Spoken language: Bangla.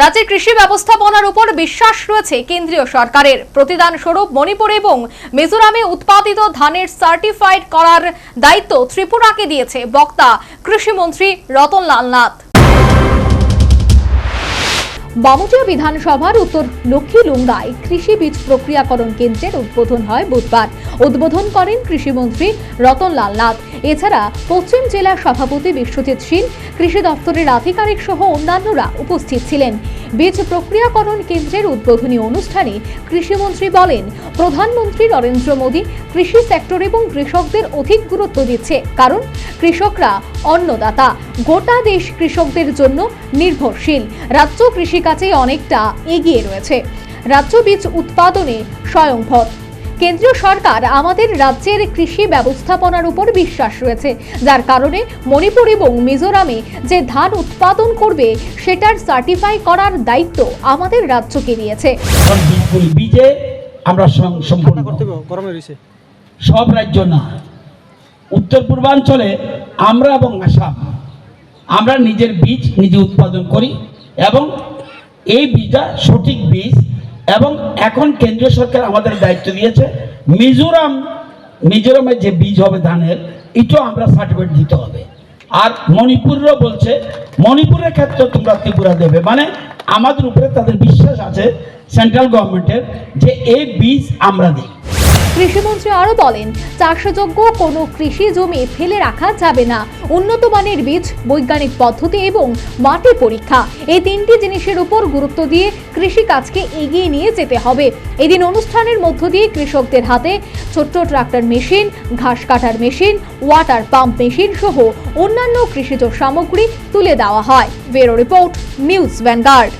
রাজ্যের কৃষি ব্যবস্থাপনার উপর বিশ্বাস রয়েছে কেন্দ্রীয় সরকারের। প্রতিদান স্বরূপ মণিপুর এবং মিজোরামে উৎপাদিত ধানের সার্টিফাইড করার দায়িত্ব ত্রিপুরাকে দিয়েছে। বক্তা কৃষিমন্ত্রী রতনলাল নাথ। বামুটিয়া বিধানসভার উত্তর লক্ষ্মী লুঙ্গায় কৃষি বীজ প্রক্রিয়াকরণ কেন্দ্রের উদ্বোধন হয় বুধবার। উদ্বোধন করেন কৃষিমন্ত্রী রতনলাল নাথ। এছাড়া পশ্চিম জেলা সভাপতি বিশ্বজিৎ সিং, কৃষি দপ্তরের আধিকারিক সহ অন্যান্যরা উপস্থিত ছিলেন। বীজ প্রক্রিয়াকরণ কেন্দ্রের উদ্বোধনী অনুষ্ঠানে কৃষিমন্ত্রী বলেন, প্রধানমন্ত্রী নরেন্দ্র মোদী কৃষি সেক্টর এবং কৃষকদের অধিক গুরুত্ব দিচ্ছে কারণ কৃষকরা অন্নদাতা। গোটা দেশ কৃষকদের জন্য নির্ভরশীল। রাজ্য কৃষিকাজে অনেকটা এগিয়ে রয়েছে। রাজ্য বীজ উৎপাদনে স্বয়ংভর। কেন্দ্রীয় সরকার আমাদের রাজ্যের কৃষি ব্যবস্থাপনার উপর বিশ্বাস রয়েছে যার কারণে মণিপুর এবং মিজোরামে যে ধান উৎপাদন করবে সেটার সার্টিফাই করার দায়িত্ব আমাদের রাজ্যকে দিয়েছে। আমরা সম্পূর্ণ। করতে গরমে রয়েছে। সব রাজ্য না। উত্তর পূর্বাঞ্চলে আমরা এবং আসাম, আমরা নিজের বীজ নিজে উৎপাদন করি এবং এই বীজটা সঠিক বীজ এবং এখন কেন্দ্রীয় সরকার আমাদের দায়িত্ব দিয়েছে, মিজোরাম, মিজোরামে যে বীজ হবে ধানের, এটাও আমরা সার্টিফিকেট দিতে হবে। আর মণিপুরও বলছে, মণিপুরের ক্ষেত্রে তোমরা ত্রিপুরা দেবে। মানে আমাদের উপরে তাদের বিশ্বাস আছে সেন্ট্রাল গভর্নমেন্টের যে এই বীজ আমরা দিই। কৃষিমন্ত্রী আরও বলেন, চাষযোগ্য কোনো কৃষি জমি ফেলে রাখা যাবে না। উন্নত মানের বীজ, বৈজ্ঞানিক পদ্ধতি এবং মাটি পরীক্ষা। এই তিনটি জিনিসের উপর গুরুত্ব দিয়ে কৃষিকাজকে এগিয়ে নিয়ে যেতে হবে। এদিন অনুষ্ঠানের মধ্য দিয়ে কৃষকদের হাতে ছোট্ট ট্রাক্টর মেশিন, ঘাস কাটার মেশিন, ওয়াটার পাম্প মেশিন সহ অন্যান্য কৃষিজ সামগ্রী তুলে দেওয়া হয়। Bureau report, news Vanguard.